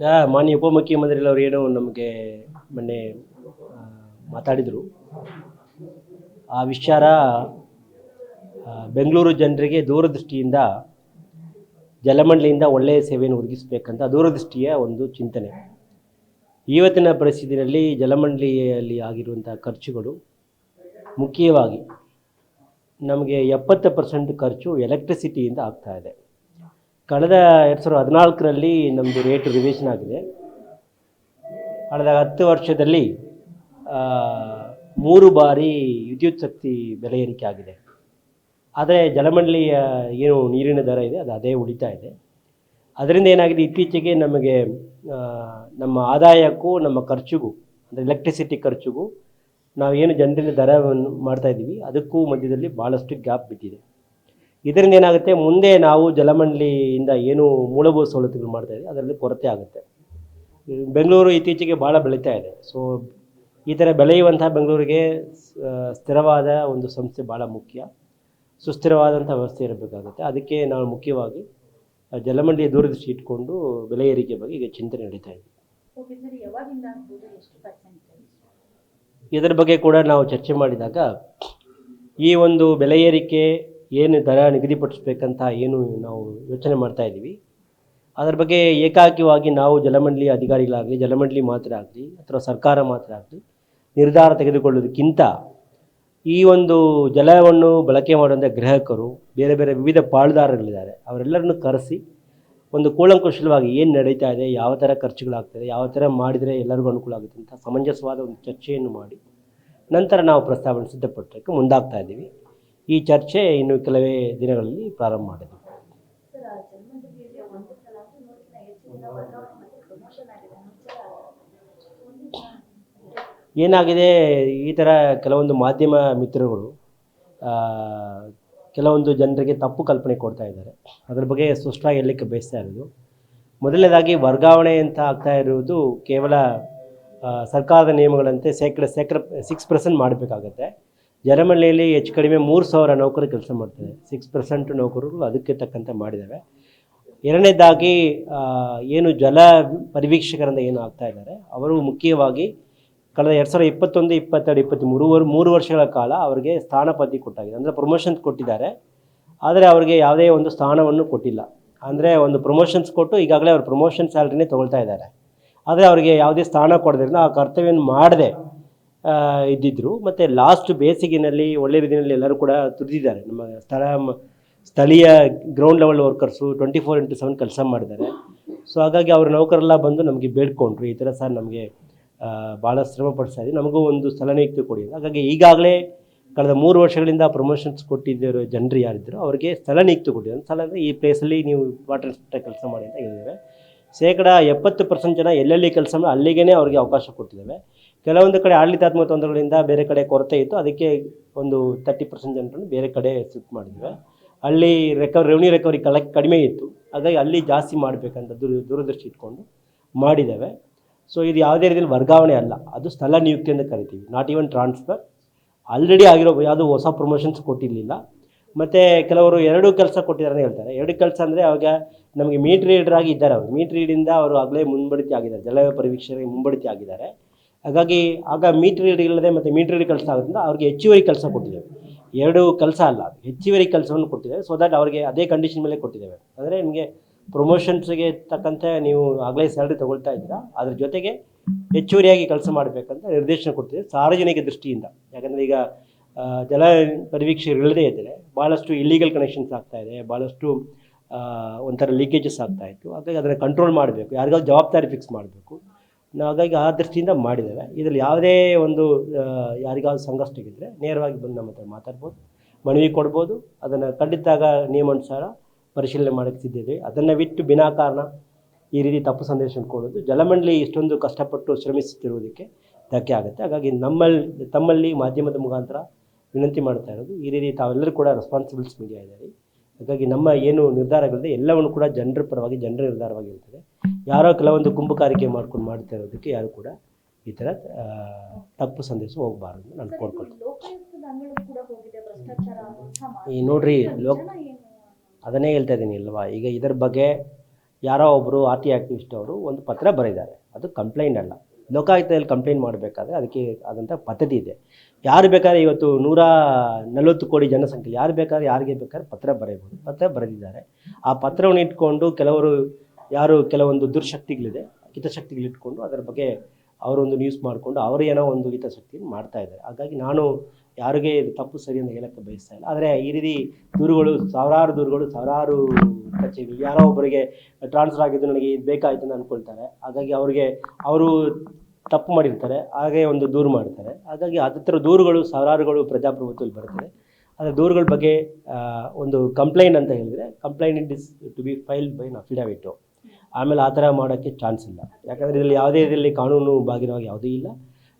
ಮಾನ್ಯ ಉಪಮುಖ್ಯಮಂತ್ರಿಗಳವರು ಏನೋ ನಮಗೆ ಮೊನ್ನೆ ಮಾತಾಡಿದರು. ಆ ವಿಚಾರ ಬೆಂಗಳೂರು ಜನರಿಗೆ ದೂರದೃಷ್ಟಿಯಿಂದ ಜಲಮಂಡಲಿಯಿಂದ ಒಳ್ಳೆಯ ಸೇವೆಯನ್ನು ಒದಗಿಸಬೇಕಂತ ದೂರದೃಷ್ಟಿಯ ಒಂದು ಚಿಂತನೆ. ಇವತ್ತಿನ ಪರಿಸ್ಥಿತಿಯಲ್ಲಿ ಜಲಮಂಡಳಿಯಲ್ಲಿ ಆಗಿರುವಂಥ ಖರ್ಚುಗಳು ಮುಖ್ಯವಾಗಿ ನಮಗೆ ಎಪ್ಪತ್ತು ಪರ್ಸೆಂಟ್ ಖರ್ಚು ಎಲೆಕ್ಟ್ರಿಸಿಟಿಯಿಂದ ಆಗ್ತಾ ಇದೆ. ಕಳೆದ ಎರಡು ಸಾವಿರದ ಹದಿನಾಲ್ಕರಲ್ಲಿ ನಮ್ಮದು ರೇಟ್ ರಿವಿಷನ್ ಆಗಿದೆ. ಕಳೆದ ಹತ್ತು ವರ್ಷದಲ್ಲಿ ಮೂರು ಬಾರಿ ವಿದ್ಯುತ್ ಶಕ್ತಿ ಬೆಲೆ ಏರಿಕೆ ಆಗಿದೆ. ಆದರೆ ಜಲಮಂಡಳಿಯ ಏನು ನೀರಿನ ದರ ಇದೆ, ಅದು ಅದೇ ಉಳಿತಾ ಇದೆ. ಅದರಿಂದ ಏನಾಗಿದೆ, ಇತ್ತೀಚೆಗೆ ನಮಗೆ ನಮ್ಮ ಆದಾಯಕ್ಕೂ, ನಮ್ಮ ಖರ್ಚಿಗೂ, ಅಂದರೆ ಎಲೆಕ್ಟ್ರಿಸಿಟಿ ಖರ್ಚಿಗೂ ಏನು ಜನರಿಂದ ದರವನ್ನು ಮಾಡ್ತಾ ಇದ್ದೀವಿ, ಅದಕ್ಕೂ ಮಧ್ಯದಲ್ಲಿ ಭಾಳಷ್ಟು ಗ್ಯಾಪ್ ಬಿದ್ದಿದೆ. ಇದರಿಂದ ಏನಾಗುತ್ತೆ? ಮುಂದೆ ನಾವು ಜಲಮಂಡಳಿಯಿಂದ ಏನು ಮೂಲಭೂತ ಸವಲತ್ತುಗಳು ಮಾಡ್ತಾ ಇದ್ದೀವಿ ಅದರಲ್ಲಿ ಕೊರತೆ ಆಗುತ್ತೆ. ಬೆಂಗಳೂರು ಇತ್ತೀಚೆಗೆ ಭಾಳ ಬೆಳೀತಾ ಇದೆ. ಸೊ ಈ ಥರ ಬೆಳೆಯುವಂಥ ಬೆಂಗಳೂರಿಗೆ ಸ್ಥಿರವಾದ ಒಂದು ಸಂಸ್ಥೆ ಭಾಳ ಮುಖ್ಯ. ಸುಸ್ಥಿರವಾದಂಥ ವ್ಯವಸ್ಥೆ ಇರಬೇಕಾಗುತ್ತೆ. ಅದಕ್ಕೆ ನಾವು ಮುಖ್ಯವಾಗಿ ಜಲಮಂಡಳಿಯ ದೂರದೃಷ್ಟಿ ಇಟ್ಕೊಂಡು ಬೆಲೆ ಏರಿಕೆ ಬಗ್ಗೆ ಈಗ ಚಿಂತನೆ ನಡೀತಾ ಇದೆ. ಇದರ ಬಗ್ಗೆ ಕೂಡ ನಾವು ಚರ್ಚೆ ಮಾಡಿದಾಗ ಈ ಒಂದು ಬೆಲೆ ಏರಿಕೆ ಏನು ದರ ನಿಗದಿಪಡಿಸ್ಬೇಕಂತ ಏನು ನಾವು ಯೋಚನೆ ಮಾಡ್ತಾ ಇದ್ದೀವಿ. ಅದರ ಬಗ್ಗೆ ಏಕಾಕಿವಾಗಿ ನಾವು ಜಲಮಂಡಳಿ ಅಧಿಕಾರಿಗಳಾಗಲಿ, ಜಲಮಂಡಳಿ ಮಾತ್ರ ಆಗಲಿ, ಅಥವಾ ಸರ್ಕಾರ ಮಾತ್ರ ಆಗಲಿ ನಿರ್ಧಾರ ತೆಗೆದುಕೊಳ್ಳೋದಕ್ಕಿಂತ ಈ ಒಂದು ಜಲವನ್ನು ಬಳಕೆ ಮಾಡುವಂಥ ಗ್ರಾಹಕರು, ಬೇರೆ ಬೇರೆ ವಿವಿಧ ಪಾಳುದಾರಗಳಿದ್ದಾರೆ ಅವರೆಲ್ಲರನ್ನು ಕರೆಸಿ ಒಂದು ಕೂಲಂಕುಷಲವಾಗಿ ಏನು ನಡೀತಾ ಇದೆ, ಯಾವ ಥರ ಖರ್ಚುಗಳಾಗ್ತದೆ, ಯಾವ ಥರ ಮಾಡಿದರೆ ಎಲ್ಲರಿಗೂ ಅನುಕೂಲ ಆಗುತ್ತೆ ಅಂತ ಸಮಂಜಸವಾದ ಒಂದು ಚರ್ಚೆಯನ್ನು ಮಾಡಿ ನಂತರ ನಾವು ಪ್ರಸ್ತಾವನೆ ಸಿದ್ಧಪಟ್ಟಕ್ಕೆ ಮುಂದಾಗ್ತಾ ಇದ್ದೀವಿ. ಈ ಚರ್ಚೆ ಇನ್ನು ಕೆಲವೇ ದಿನಗಳಲ್ಲಿ ಪ್ರಾರಂಭ ಮಾಡಿದೆ. ಏನಾಗಿದೆ? ಈ ಥರ ಕೆಲವೊಂದು ಮಾಧ್ಯಮ ಮಿತ್ರಗಳು ಕೆಲವೊಂದು ಜನರಿಗೆ ತಪ್ಪು ಕಲ್ಪನೆ ಕೊಡ್ತಾ ಇದ್ದಾರೆ. ಅದ್ರ ಬಗ್ಗೆ ಸ್ಪಷ್ಟವಾಗಿ ಹೇಳಲಿಕ್ಕೆ ಬಯಸ್ತಾ ಇರೋದು ಮೊದಲನೇದಾಗಿ ವರ್ಗಾವಣೆ ಅಂತ ಆಗ್ತಾ ಇರುವುದು ಕೇವಲ ಸರ್ಕಾರದ ನಿಯಮಗಳಂತೆ ಶೇಕಡ ಶೇಕಡ ಸಿಕ್ಸ್ ಪರ್ಸೆಂಟ್ ಮಾಡಬೇಕಾಗತ್ತೆ. ಜಲಮಂಡಳಿಯಲ್ಲಿ ಹೆಚ್ಚು ಕಡಿಮೆ ಮೂರು ಸಾವಿರ ನೌಕರು ಕೆಲಸ ಮಾಡ್ತಾರೆ ಸಿಕ್ಸ್ ಪರ್ಸೆಂಟ್ ನೌಕರರು ಅದಕ್ಕೆ ತಕ್ಕಂತೆ ಮಾಡಿದ್ದಾವೆ ಎರಡನೇದಾಗಿ ಏನು ಜಲ ಪರಿವೀಕ್ಷಕರಿಂದ ಏನು ಆಗ್ತಾ ಇದ್ದಾರೆ, ಅವರು ಮುಖ್ಯವಾಗಿ ಕಳೆದ ಎರಡು ಸಾವಿರದ ಇಪ್ಪತ್ತೊಂದು, ಇಪ್ಪತ್ತೆರಡು, ಇಪ್ಪತ್ತ್ಮೂರು, ಮೂರು ವರ್ಷಗಳ ಕಾಲ ಅವರಿಗೆ ಸ್ಥಾನಪತಿ ಕೊಟ್ಟಾಗಿದೆ. ಅಂದರೆ ಪ್ರಮೋಷನ್ಸ್ ಕೊಟ್ಟಿದ್ದಾರೆ. ಆದರೆ ಅವರಿಗೆ ಯಾವುದೇ ಒಂದು ಸ್ಥಾನವನ್ನು ಕೊಟ್ಟಿಲ್ಲ. ಅಂದರೆ ಒಂದು ಪ್ರಮೋಷನ್ಸ್ ಕೊಟ್ಟು ಈಗಾಗಲೇ ಅವ್ರು ಪ್ರಮೋಷನ್ ಸ್ಯಾಲ್ರಿನೇ ತೊಗೊಳ್ತಾ ಇದ್ದಾರೆ. ಆದರೆ ಅವರಿಗೆ ಯಾವುದೇ ಸ್ಥಾನ ಕೊಡೋದ್ರಿಂದ ಆ ಕರ್ತವ್ಯವನ್ನು ಮಾಡದೆ. ಇದ್ದಿದ್ದರು ಮತ್ತು ಲಾಸ್ಟ್ ಬೇಸಿಗೆನಲ್ಲಿ, ಒಳ್ಳೆ ರೀತಿಯಲ್ಲಿ ಎಲ್ಲರೂ ಕೂಡ ತುರಿದಿದ್ದಾರೆ. ನಮ್ಮ ಸ್ಥಳ, ಸ್ಥಳೀಯ ground level workers twenty four into seven ಕೆಲಸ ಮಾಡಿದ್ದಾರೆ. ಸೊ ಹಾಗಾಗಿ ಅವ್ರ ನೌಕರೆಲ್ಲ ಬಂದು ನಮಗೆ ಬೇಡ್ಕೊಂಡ್ರು. ಈ ಥರ ಸರ್ ನಮಗೆ ಭಾಳ ಶ್ರಮ ಪಡಿಸ್ತಾ ಇದ್ದೀವಿ ನಮಗೂ ಒಂದು ಸ್ಥಳ ನಿಯುಕ್ತಿ ಕೊಡಿ ಹಾಗಾಗಿ ಈಗಾಗಲೇ ಕಳೆದ ಮೂರು ವರ್ಷಗಳಿಂದ ಪ್ರಮೋಷನ್ಸ್ ಕೊಟ್ಟಿದ್ದರು ಜನರು ಯಾರಿದ್ದರು ಅವರಿಗೆ ಸ್ಥಳ ನಿಯುಕ್ತಿ ಒಂದು ಸ್ಥಳ ಅಂದರೆ ಈ ಪ್ಲೇಸಲ್ಲಿ ನೀವು ವಾಟರ್ ಇನ್ಸ್ಪೆಕ್ಟರ್ ಕೆಲಸ ಮಾಡಿ ಅಂತ ಹೇಳಿದ್ದೇವೆ ಶೇಕಡ ಎಪ್ಪತ್ತು ಪರ್ಸೆಂಟ್ ಜನ ಎಲ್ಲೆಲ್ಲಿ ಕೆಲಸ ಮಾಡಿ ಅಲ್ಲಿಗೇ ಅವರಿಗೆ ಅವಕಾಶ ಕೊಟ್ಟಿದ್ದೇವೆ ಕೆಲವೊಂದು ಕಡೆ ಆಡಳಿತಾತ್ಮಕ ತೊಂದರೆಗಳಿಂದ ಬೇರೆ ಕಡೆ ಕೊರತೆ ಇತ್ತು. ಅದಕ್ಕೆ ಒಂದು ತರ್ಟಿ ಪರ್ಸೆಂಟ್ ಜನರನ್ನು ಬೇರೆ ಕಡೆ ಶಿಫ್ಟ್ ಮಾಡಿದ್ವಿ. ಅಲ್ಲಿ ರೆಕವರಿ ರೆವಿನ್ಯೂ ರಿಕವರಿ ಕಲ ಕಡಿಮೆ ಇತ್ತು. ಹಾಗಾಗಿ ಅಲ್ಲಿ ಜಾಸ್ತಿ ಮಾಡಬೇಕಂತ ದೂರ, ದೂರದೃಷ್ಟಿ ಇಟ್ಕೊಂಡು ಮಾಡಿದ್ದೇವೆ. ಸೊ ಇದು ಯಾವುದೇ ರೀತಿಯಲ್ಲಿ ವರ್ಗಾವಣೆ ಅಲ್ಲ. ಅದು ಸ್ಥಳ ನಿಯುಕ್ತಿ ಅಂತ ಕರಿತೀವಿ. ನಾಟ್ ಈವನ್ ಟ್ರಾನ್ಸ್ಫರ್ ಆಲ್ರೆಡಿ ಆಗಿರೋ ಯಾವುದೋ ಹೊಸ ಪ್ರಮೋಷನ್ಸ್ ಕೊಟ್ಟಿರಲಿಲ್ಲ. ಮತ್ತು ಕೆಲವರು ಎರಡು ಕೆಲಸ ಕೊಟ್ಟಿದ್ದಾರೆ ಹೇಳ್ತಾರೆ. ಎರಡು ಕೆಲಸ ಅಂದರೆ ಅವಾಗ ನಮಗೆ ಮೀಟ್ ರೀಡರ್ ಆಗಿ ಇದ್ದಾರೆ ಅವರು. ಮೀಟ್ ರೀಡಿಂದ ಅವರು ಆಗಲೇ ಮುಂಬಡ್ತಿ ಆಗಿದ್ದಾರೆ. ಜಲ ಪರೀಕ್ಷೆಗೆ ಮುಂಬಡ್ತಿ ಆಗಿದ್ದಾರೆ. ಹಾಗಾಗಿ ಆಗ ಮೀಟ್ರ್ ರೀಡ್ ಇಲ್ಲದೆ ಮತ್ತು ಮೀಟ್ರ್ ರೀಡ್ ಕೆಲಸ ಆಗೋದ್ರಿಂದ ಅವ್ರಿಗೆ ಹೆಚ್ಚುವರಿ ಕೆಲಸ ಕೊಟ್ಟಿದ್ದೇವೆ. ಎರಡು ಕೆಲಸ ಅಲ್ಲ, ಹೆಚ್ಚುವರಿ ಕೆಲಸವನ್ನು ಕೊಟ್ಟಿದ್ದೇವೆ. ಸೊ ದಟ್ ಅವರಿಗೆ ಅದೇ ಕಂಡೀಷನ್ ಮೇಲೆ ಕೊಟ್ಟಿದ್ದೇವೆ. ಅಂದರೆ ನಿಮಗೆ ಪ್ರಮೋಷನ್ಸ್ಗೆ ತಕ್ಕಂತೆ ನೀವು ಆಗಲೇ ಸ್ಯಾಲ್ರಿ ತೊಗೊಳ್ತಾ ಇದ್ದೀರಾ, ಅದ್ರ ಜೊತೆಗೆ ಹೆಚ್ಚುವರಿಯಾಗಿ ಕೆಲಸ ಮಾಡಬೇಕಂತ ನಿರ್ದೇಶನ ಕೊಡ್ತಿದೆ ಸಾರ್ವಜನಿಕ ದೃಷ್ಟಿಯಿಂದ. ಯಾಕಂದರೆ ಈಗ ಜಲ ಪರಿವೀಕ್ಷೆ ಇಲ್ಲದೇ ಇದ್ದರೆ ಭಾಳಷ್ಟು ಇಲ್ಲೀಗಲ್ ಕನೆಕ್ಷನ್ಸ್ ಆಗ್ತಾ ಇದೆ ಭಾಳಷ್ಟು ಒಂಥರ ಲೀಕೇಜಸ್ ಆಗ್ತಾ ಇತ್ತು. ಹಾಗಾಗಿ ಅದನ್ನು ಕಂಟ್ರೋಲ್ ಮಾಡಬೇಕು. ಯಾರಿಗಾದ್ರು ಜವಾಬ್ದಾರಿ ಫಿಕ್ಸ್ ಮಾಡಬೇಕು. ನಾವು ಹಾಗಾಗಿ ಆ ದೃಷ್ಟಿಯಿಂದ ಮಾಡಿದ್ದೇವೆ. ಇದರಲ್ಲಿ ಯಾವುದೇ ಒಂದು ಯಾರಿಗಾದ್ರೂ ಸಂಘರ್ಷ ಸಂಕಷ್ಟಗಿದ್ದರೆ ನೇರವಾಗಿ ಬಂದು ನಮ್ಮ ಹತ್ರ ಮಾತಾಡ್ಬೋದು, ಮನವಿ ಕೊಡ್ಬೋದು, ಅದನ್ನು ಖಂಡಿತಾಗ ನಿಯಮಾನುಸಾರ ಪರಿಶೀಲನೆ ಮಾಡೋಕ್ಕೆ ಸಿದ್ಧಿದೆ ಅದನ್ನು ಬಿಟ್ಟು ವಿನಾಕಾರಣ ಈ ರೀತಿ ತಪ್ಪು ಸಂದೇಶ ಕೊಡೋದು, ಜಲಮಂಡಳಿ ಇಷ್ಟೊಂದು ಕಷ್ಟಪಟ್ಟು ಶ್ರಮಿಸುತ್ತಿರುವುದಕ್ಕೆ ಧಕ್ಕೆ ಆಗುತ್ತೆ. ಹಾಗಾಗಿ ನಮ್ಮಲ್ಲಿ ತಮ್ಮಲ್ಲಿ ಮಾಧ್ಯಮದ ಮುಖಾಂತರ ವಿನಂತಿ ಮಾಡ್ತಾ ಇರೋದು, ಈ ರೀತಿ ತಾವೆಲ್ಲರೂ ಕೂಡ ರೆಸ್ಪಾನ್ಸಿಬಿಲಿಟೀಸ್ ಮೀಡಿಯಾ ಇದ್ದಾರೆ. ಹಾಗಾಗಿ ನಮ್ಮ ಏನು ನಿರ್ಧಾರಗಳಿದೆ, ಎಲ್ಲವನ್ನು ಕೂಡ ಜನರ ಪರವಾಗಿ, ಜನರ ನಿರ್ಧಾರವಾಗಿರ್ತದೆ ಯಾರೋ ಕೆಲವೊಂದು ಕುಂಭಕಾರಿಕೆ ಮಾಡ್ಕೊಂಡು ಮಾಡ್ತಾ ಇರೋದಕ್ಕೆ ಯಾರು ಕೂಡ ಈ ಥರ ತಪ್ಪು ಸಂದೇಶ ಹೋಗಬಾರ್ದು ಅಂತ ನಾನು ಕೋರ್ಕೊಳ್ತೀನಿ. ಈ ನೋಡ್ರಿ ಲೋಕ್ ಅದನ್ನೇ ಹೇಳ್ತಾ ಇದ್ದೀನಿ ಇಲ್ವಾ ಈಗ ಇದರ ಬಗ್ಗೆ ಯಾರೋ ಒಬ್ಬರು ಆರ್ ಟಿ ಆಕ್ಟಿವಿಸ್ಟ್ ಅವರು ಒಂದು ಪತ್ರ ಬರೆದಿದ್ದಾರೆ ಅದು ಕಂಪ್ಲೇಂಟ್ ಅಲ್ಲ. ಲೋಕಾಯುಕ್ತದಲ್ಲಿ ಕಂಪ್ಲೇಂಟ್ ಮಾಡಬೇಕಾದ್ರೆ ಅದಕ್ಕೆ ಆದಂಥ ಪದ್ಧತಿ ಇದೆ. ಯಾರು ಬೇಕಾದ್ರೆ ಇವತ್ತು ನೂರ ನಲವತ್ತು ಕೋಟಿ ಜನಸಂಖ್ಯೆ ಯಾರು ಬೇಕಾದ್ರೆ ಯಾರಿಗೆ ಬೇಕಾದ್ರೆ ಪತ್ರ ಬರೆಯಬಹುದು. ಪತ್ರ ಬರೆದಿದ್ದಾರೆ. ಆ ಪತ್ರವನ್ನು ಇಟ್ಕೊಂಡು ಕೆಲವರು ಯಾರು ಕೆಲವೊಂದು ದುರ್ಶಕ್ತಿಗಳಿದೆ, ಹಿತಶಕ್ತಿಗಳಿಟ್ಕೊಂಡು ಅದರ ಬಗ್ಗೆ ಅವರೊಂದು ನ್ಯೂಸ್ ಮಾಡಿಕೊಂಡು ಅವರು ಏನೋ ಒಂದು ಹಿತಾಸಕ್ತಿಯನ್ನು ಮಾಡ್ತಾ ಇದ್ದಾರೆ. ಹಾಗಾಗಿ ನಾನು ಯಾರಿಗೆ ಇದು ತಪ್ಪು ಸರಿ ಅಂತ ಹೇಳಕ್ಕೆ ಬಯಸ್ತಾ ಇಲ್ಲ. ಆದರೆ ಈ ರೀತಿ ದೂರುಗಳು, ಸಾವಿರಾರು ದೂರುಗಳು, ಸಾವಿರಾರು ಕಚೇರಿ, ಯಾರೋ ಒಬ್ಬರಿಗೆ ಟ್ರಾನ್ಸ್ಫರ್ ಆಗಿದ್ದು ನನಗೆ ಇದು ಬೇಕಾಯಿತು ಅಂತ ಅಂದ್ಕೊಳ್ತಾರೆ. ಹಾಗಾಗಿ ಅವ್ರಿಗೆ ಅವರು ತಪ್ಪು ಮಾಡಿರ್ತಾರೆ, ಹಾಗೆ ಒಂದು ದೂರು ಮಾಡ್ತಾರೆ. ಹಾಗಾಗಿ ಹತ್ತಿರ ದೂರುಗಳು, ಸಾವಿರಾರುಗಳು ಪ್ರಜಾಪ್ರಭುತ್ವದಲ್ಲಿ ಬರ್ತದೆ. ಅದರ ದೂರುಗಳ ಬಗ್ಗೆ ಒಂದು ಕಂಪ್ಲೇಂಟ್ ಅಂತ ಹೇಳಿದರೆ complaint is to be filed by affidavit ಆಮೇಲೆ ಆ ಥರ ಮಾಡೋಕ್ಕೆ ಚಾನ್ಸ್ ಇಲ್ಲ. ಯಾಕಂದರೆ ಇದರಲ್ಲಿ ಯಾವುದೇ ಇದರಲ್ಲಿ ಕಾನೂನು ಬಾಗಿರವಾಗಿ ಯಾವುದೂ ಇಲ್ಲ.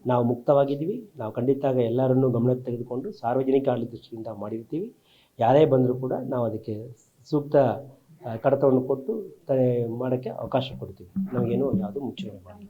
ನಾವು ಮುಕ್ತವಾಗಿದ್ದೀವಿ. ನಾವು ಖಂಡಿತ ಎಲ್ಲರನ್ನು ಗಮನಕ್ಕೆ ತೆಗೆದುಕೊಂಡು ಸಾರ್ವಜನಿಕ ಆಡಳಿತ ದೃಷ್ಟಿಯಿಂದ ಮಾಡಿರ್ತೀವಿ. ಯಾರೇ ಬಂದರೂ ಕೂಡ ನಾವು ಅದಕ್ಕೆ ಸೂಕ್ತ ಕಡತವನ್ನು ಕೊಟ್ಟು ತ- ಮಾಡೋಕ್ಕೆ ಅವಕಾಶ ಕೊಡ್ತೀವಿ. ನಮಗೇನು ಯಾವುದು ಮುಚ್ಚುಮರೆ ಮಾಡಿಲ್ಲ